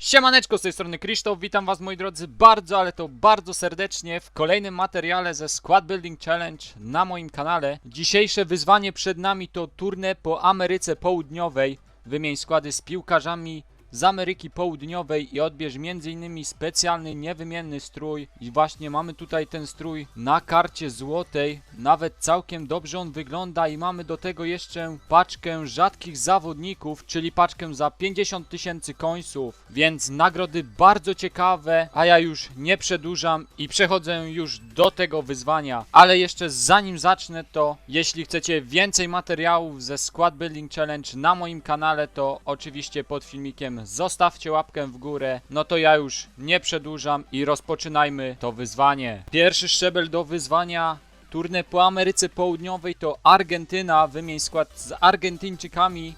Siemaneczko, z tej strony Krzysztof, witam was moi drodzy bardzo, ale to bardzo serdecznie w kolejnym materiale ze Squad Building Challenge na moim kanale. Dzisiejsze wyzwanie przed nami to turnę po Ameryce Południowej. Wymień składy z piłkarzami z Ameryki Południowej i odbierz m.in. specjalny, niewymienny strój. I właśnie mamy tutaj ten strój na karcie złotej. Nawet całkiem dobrze on wygląda i mamy do tego jeszcze paczkę rzadkich zawodników, czyli paczkę za 50 tysięcy końców. Więc nagrody bardzo ciekawe, a ja już nie przedłużam i przechodzę już do tego wyzwania. Ale jeszcze zanim zacznę to, jeśli chcecie więcej materiałów ze Squad Building Challenge na moim kanale, to oczywiście pod filmikiem zostawcie łapkę w górę. No to ja już nie przedłużam i rozpoczynajmy to wyzwanie. Pierwszy szczebel do wyzwania Turnę po Ameryce Południowej to Argentyna. Wymień skład z Argentyńczykami.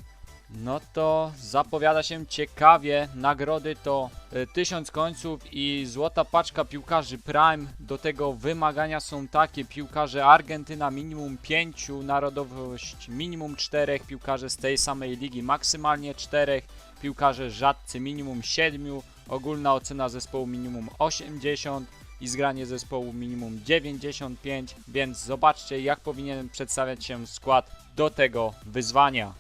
No to zapowiada się ciekawie. Nagrody to y, 1000 końców i złota paczka piłkarzy Prime. Do tego wymagania są takie: piłkarze Argentyna minimum 5, narodowość minimum 4, piłkarze z tej samej ligi maksymalnie 4, piłkarze rzadcy minimum 7, ogólna ocena zespołu minimum 80 i zgranie zespołu minimum 95, więc zobaczcie jak powinien przedstawiać się skład do tego wyzwania.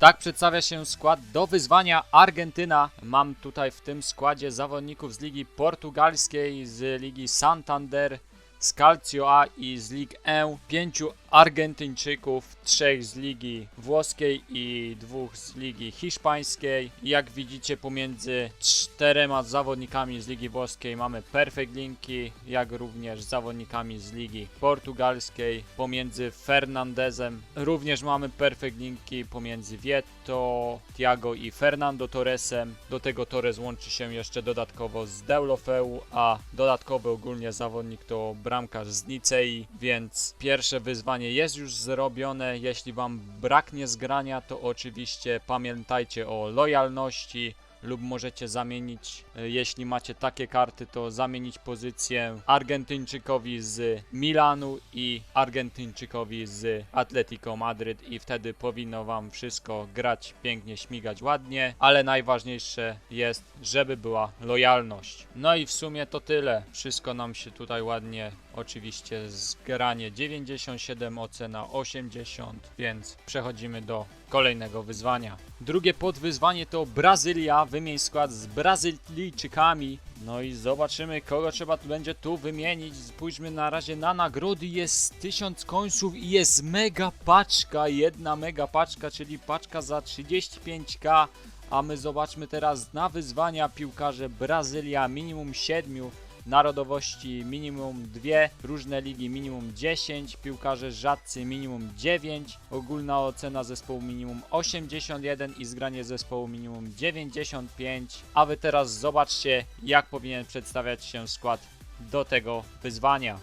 Tak przedstawia się skład do wyzwania Argentyna. Mam tutaj w tym składzie zawodników z Ligi Portugalskiej, z Ligi Santander, z Calcio A i z Lig E. Pięciu Argentyńczyków, trzech z Ligi Włoskiej i dwóch z Ligi Hiszpańskiej. Jak widzicie pomiędzy czterema zawodnikami z Ligi Włoskiej mamy perfect linki, jak również zawodnikami z Ligi Portugalskiej. Pomiędzy Fernandezem również mamy perfect linki pomiędzy Vieto, Thiago i Fernando Torresem. Do tego Torres łączy się jeszcze dodatkowo z Deulofeu, a dodatkowy ogólnie zawodnik to bramkarz z Nicei, więc pierwsze wyzwanie jest już zrobione. Jeśli wam braknie zgrania, to oczywiście pamiętajcie o lojalności lub możecie zamienić, e, jeśli macie takie karty, to zamienić pozycję Argentyńczykowi z Milanu i Argentyńczykowi z Atletico Madryt i wtedy powinno wam wszystko grać pięknie, śmigać ładnie, ale najważniejsze jest, żeby była lojalność. No i w sumie to tyle. Wszystko nam się tutaj ładnie oczywiście zgranie 97, ocena 80, więc przechodzimy do kolejnego wyzwania. Drugie podwyzwanie to Brazylia. Wymień skład z Brazylijczykami. No i zobaczymy, kogo trzeba tu będzie tu wymienić. Spójrzmy na razie na nagrody. Jest 1000 końców i jest mega paczka. Jedna mega paczka, czyli paczka za 35k. A my zobaczmy teraz na wyzwania piłkarze Brazylia minimum 7 narodowości minimum 2, różne ligi minimum 10, piłkarze rzadcy minimum 9, ogólna ocena zespołu minimum 81 i zgranie zespołu minimum 95. A wy teraz zobaczcie jak powinien przedstawiać się skład do tego wyzwania.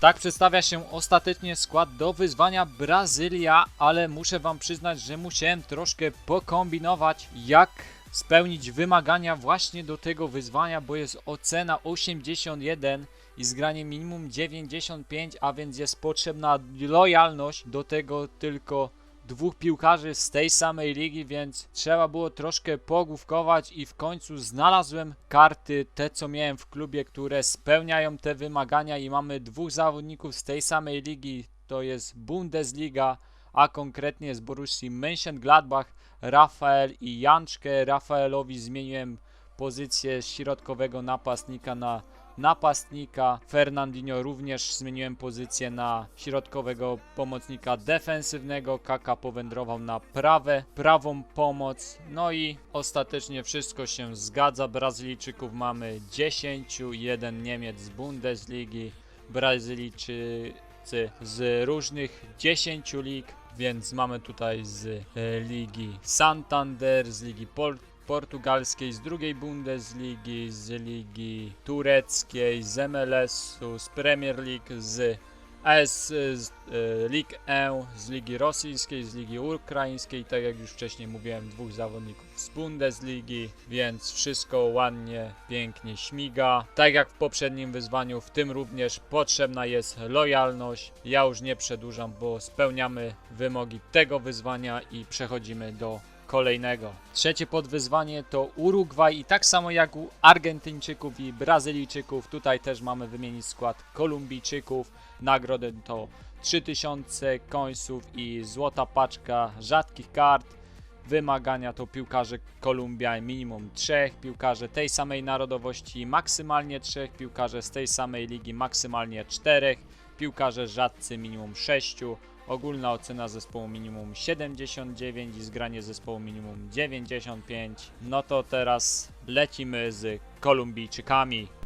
Tak przedstawia się ostatecznie skład do wyzwania Brazylia, ale muszę wam przyznać, że musiałem troszkę pokombinować, jak spełnić wymagania właśnie do tego wyzwania, bo jest ocena 81 i zgranie minimum 95, a więc jest potrzebna lojalność do tego tylko dwóch piłkarzy z tej samej ligi, więc trzeba było troszkę pogłówkować i w końcu znalazłem karty, te co miałem w klubie, które spełniają te wymagania i mamy dwóch zawodników z tej samej ligi, to jest Bundesliga, a konkretnie z Borussii Mönchengladbach, Rafael i Janczkę. Rafaelowi zmieniłem pozycję środkowego napastnika na napastnika. Fernandinho również zmieniłem pozycję na środkowego pomocnika defensywnego. Kaka powędrował na prawe, prawą pomoc. No i ostatecznie wszystko się zgadza. Brazylijczyków mamy 10, jeden Niemiec z Bundesligi. Brazylijczycy z różnych 10 lig, więc mamy tutaj z e, ligi Santander, z ligi Pol portugalskiej, z drugiej Bundesligi, z ligi tureckiej, z MLS-u, z Premier League, z AS z League E, z ligi rosyjskiej, z ligi ukraińskiej, tak jak już wcześniej mówiłem, dwóch zawodników z Bundesligi, więc wszystko ładnie, pięknie śmiga. Tak jak w poprzednim wyzwaniu, w tym również potrzebna jest lojalność. Ja już nie przedłużam, bo spełniamy wymogi tego wyzwania i przechodzimy do kolejnego. Trzecie podwyzwanie to Urugwaj i tak samo jak u Argentyńczyków i Brazylijczyków, tutaj też mamy wymienić skład Kolumbijczyków. Nagrodę to 3000 końców i złota paczka rzadkich kart. Wymagania to piłkarze Kolumbia minimum 3, piłkarze tej samej narodowości maksymalnie 3, piłkarze z tej samej ligi maksymalnie 4, piłkarze rzadcy minimum 6, ogólna ocena zespołu minimum 79 i zgranie zespołu minimum 95. No to teraz lecimy z Kolumbijczykami.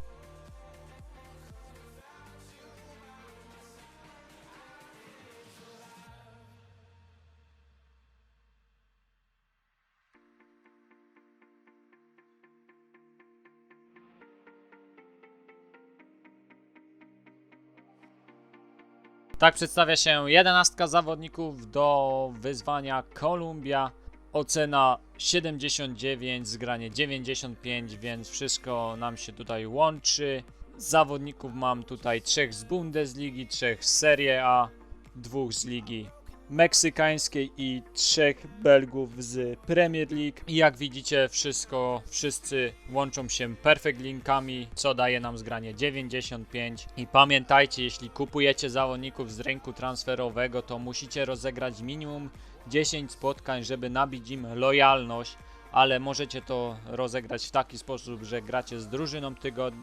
Tak przedstawia się 11 zawodników do wyzwania Kolumbia. Ocena 79, zgranie 95, więc wszystko nam się tutaj łączy. Zawodników mam tutaj trzech z Bundesligi, trzech z Serie A, dwóch z ligi meksykańskiej i trzech Belgów z Premier League. I jak widzicie, wszystko, wszyscy łączą się perfect linkami, co daje nam zgranie 95. I pamiętajcie, jeśli kupujecie zawodników z rynku transferowego, to musicie rozegrać minimum 10 spotkań, żeby nabić im lojalność, ale możecie to rozegrać w taki sposób, że gracie z drużyną tygod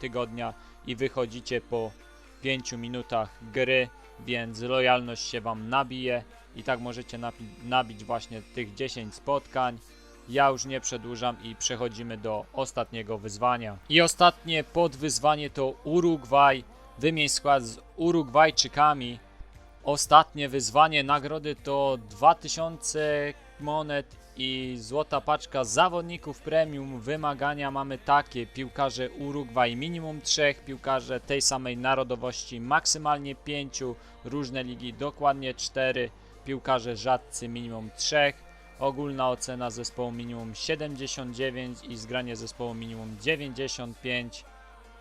tygodnia i wychodzicie po 5 minutach gry, więc lojalność się Wam nabije i tak możecie nabić właśnie tych 10 spotkań. Ja już nie przedłużam i przechodzimy do ostatniego wyzwania. I ostatnie podwyzwanie to Urugwaj. Wymień skład z Urugwajczykami. Ostatnie wyzwanie nagrody to 2000 monet i złota paczka zawodników premium. Wymagania mamy takie: piłkarze Urugwaj minimum 3, piłkarze tej samej narodowości maksymalnie 5, różne ligi dokładnie 4, piłkarze rzadcy minimum 3. Ogólna ocena zespołu minimum 79 i zgranie zespołu minimum 95,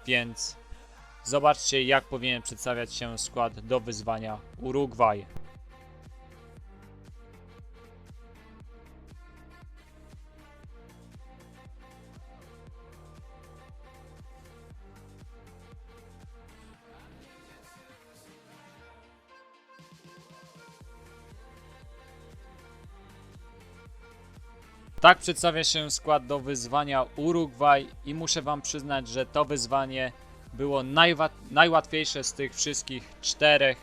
więc zobaczcie jak powinien przedstawiać się skład do wyzwania Urugwaj. Tak przedstawia się skład do wyzwania Urugwaj i muszę wam przyznać, że to wyzwanie było najłatwiejsze z tych wszystkich czterech.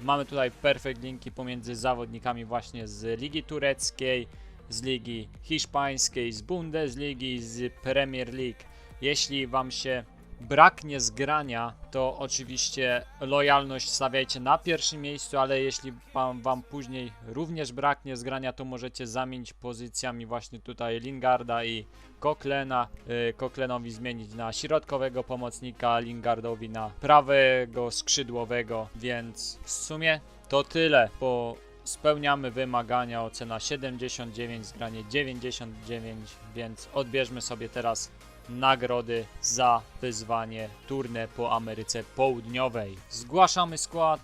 Mamy tutaj perfect linki pomiędzy zawodnikami właśnie z Ligi Tureckiej, z Ligi Hiszpańskiej, z Bundesligi, z Premier League. Jeśli wam się braknie zgrania, to oczywiście lojalność stawiajcie na pierwszym miejscu, ale jeśli wam, wam później również braknie zgrania, to możecie zamienić pozycjami właśnie tutaj Lingarda i Cochlena. Yy, Cochlenowi zmienić na środkowego pomocnika, Lingardowi na prawego skrzydłowego, więc w sumie to tyle, bo spełniamy wymagania, ocena 79, zgranie 99, więc odbierzmy sobie teraz nagrody za wyzwanie turne po Ameryce Południowej. Zgłaszamy skład,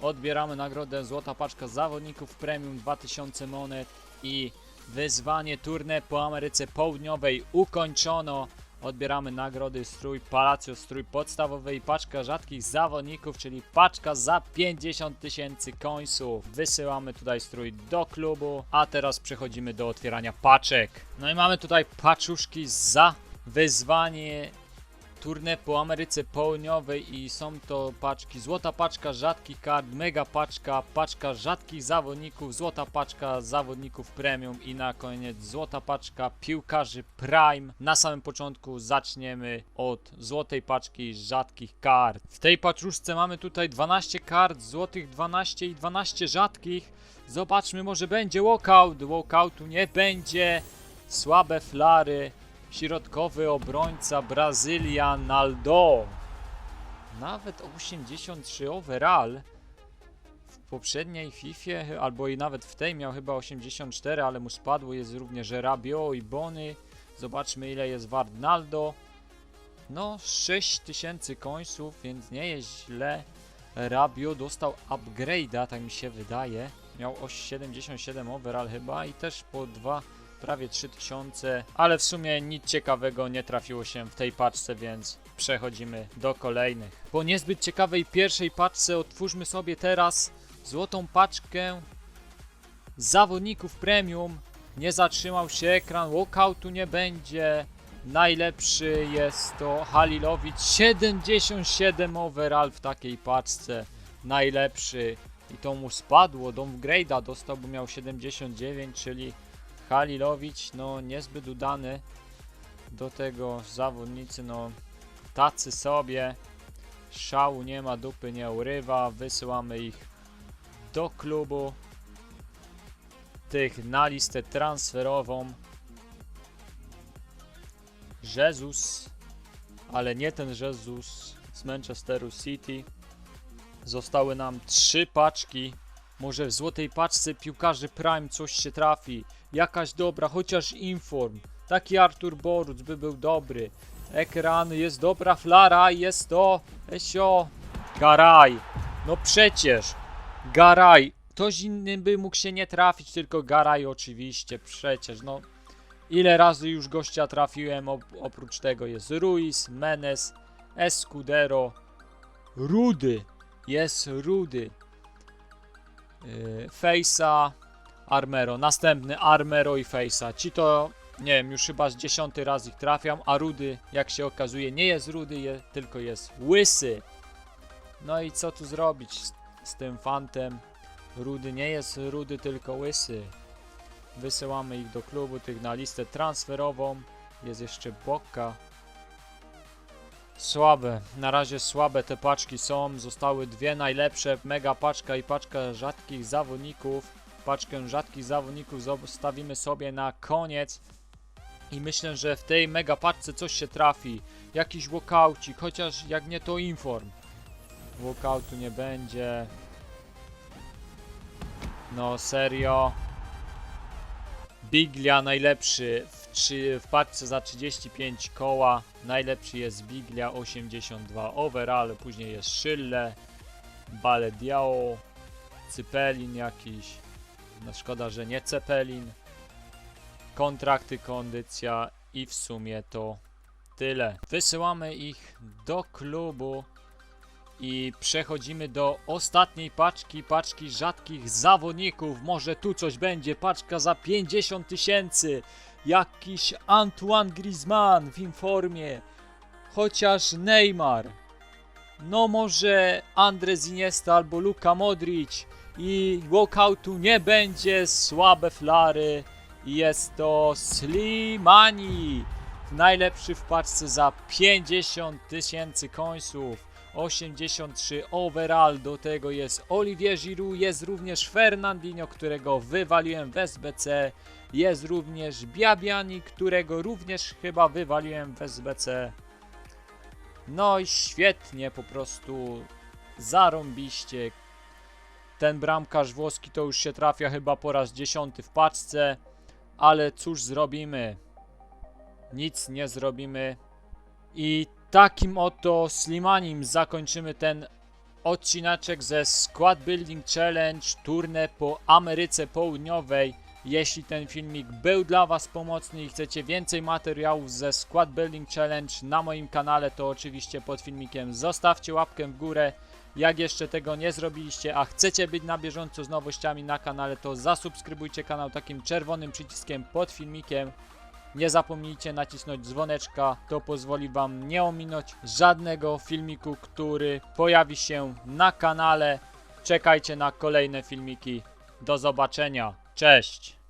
odbieramy nagrodę Złota Paczka Zawodników Premium 2000 monet i wyzwanie turne po Ameryce Południowej ukończono. Odbieramy nagrody strój Palacio, strój podstawowy i paczka rzadkich zawodników, czyli paczka za 50 tysięcy końców. Wysyłamy tutaj strój do klubu, a teraz przechodzimy do otwierania paczek. No i mamy tutaj paczuszki za wyzwanie Tournée po Ameryce Południowej i są to paczki złota paczka rzadkich kart, mega paczka, paczka rzadkich zawodników, złota paczka zawodników premium i na koniec złota paczka piłkarzy prime. Na samym początku zaczniemy od złotej paczki rzadkich kart. W tej paczuszce mamy tutaj 12 kart, złotych 12 i 12 rzadkich. Zobaczmy, może będzie walkout. Walkoutu nie będzie. Słabe flary. Środkowy obrońca Brazylia Naldo. Nawet 83 overall. W poprzedniej FIFA, albo i nawet w tej miał chyba 84, ale mu spadło. Jest również Rabio i Bony. Zobaczmy ile jest wart Naldo. No 6000 końców, więc nie jest źle. Rabio dostał upgrade'a, tak mi się wydaje. Miał o 77 overall chyba i też po 2 prawie 3000, ale w sumie nic ciekawego nie trafiło się w tej paczce, więc przechodzimy do kolejnych. Po niezbyt ciekawej pierwszej paczce otwórzmy sobie teraz złotą paczkę zawodników premium. Nie zatrzymał się ekran, walkoutu nie będzie. Najlepszy jest to Halilowicz, 77 overall w takiej paczce. Najlepszy. I to mu spadło, downgrade'a dostał, bo miał 79, czyli Halilowicz, no niezbyt udany do tego zawodnicy, no tacy sobie. Szału nie ma, dupy nie urywa. Wysyłamy ich do klubu. Tych na listę transferową. Jezus, ale nie ten Jezus z Manchesteru City. Zostały nam trzy paczki. Może w złotej paczce piłkarzy Prime coś się trafi. Jakaś dobra, chociaż inform. Taki Artur Boruc by był dobry. Ekran, jest dobra flara, jest to Esio. Garaj. No przecież. Garaj. Ktoś inny by mógł się nie trafić, tylko Garaj oczywiście. Przecież, no. Ile razy już gościa trafiłem, op oprócz tego jest Ruiz, Menes, Escudero, Rudy. Jest Rudy. Yy, Fejsa, Armero. Następny Armero i Fejsa. Ci to, nie wiem, już chyba z dziesiąty raz ich trafiam, a Rudy, jak się okazuje, nie jest Rudy, je, tylko jest Łysy. No i co tu zrobić z, z tym fantem? Rudy nie jest Rudy, tylko Łysy. Wysyłamy ich do klubu, tych na listę transferową. Jest jeszcze Boka. Słabe, na razie słabe te paczki są. Zostały dwie najlepsze, mega paczka i paczka rzadkich zawodników. Paczkę rzadkich zawodników zostawimy sobie na koniec. I myślę, że w tej mega paczce coś się trafi. Jakiś walkoucik, chociaż jak nie to inform. Walkoutu nie będzie. No serio. Biglia najlepszy w, trzy, w paczce za 35 koła. Najlepszy jest Biglia 82 overall, później jest Szylle, Balediao, Cypelin jakiś. No szkoda, że nie Cepelin. Kontrakty, kondycja i w sumie to tyle. Wysyłamy ich do klubu i przechodzimy do ostatniej paczki, paczki rzadkich zawodników. Może tu coś będzie, paczka za 50 tysięcy. Jakiś Antoine Griezmann w informie, chociaż Neymar. No może Andres Iniesta albo Luka Modric i walkoutu nie będzie, słabe flary. I Jest to Slimani, najlepszy w paczce za 50 tysięcy końców. 83 overall, do tego jest Olivier Giroud, jest również Fernandinho, którego wywaliłem w SBC, jest również Biabiani, którego również chyba wywaliłem w SBC. No i świetnie, po prostu zarąbiście. Ten bramkarz włoski to już się trafia chyba po raz dziesiąty w paczce, ale cóż zrobimy? Nic nie zrobimy. I takim oto Slimanim zakończymy ten odcineczek ze Squad Building Challenge Tournée po Ameryce Południowej. Jeśli ten filmik był dla Was pomocny i chcecie więcej materiałów ze Squad Building Challenge na moim kanale, to oczywiście pod filmikiem zostawcie łapkę w górę. Jak jeszcze tego nie zrobiliście, a chcecie być na bieżąco z nowościami na kanale, to zasubskrybujcie kanał takim czerwonym przyciskiem pod filmikiem. Nie zapomnijcie nacisnąć dzwoneczka, to pozwoli Wam nie ominąć żadnego filmiku, który pojawi się na kanale. Czekajcie na kolejne filmiki. Do zobaczenia. Cześć!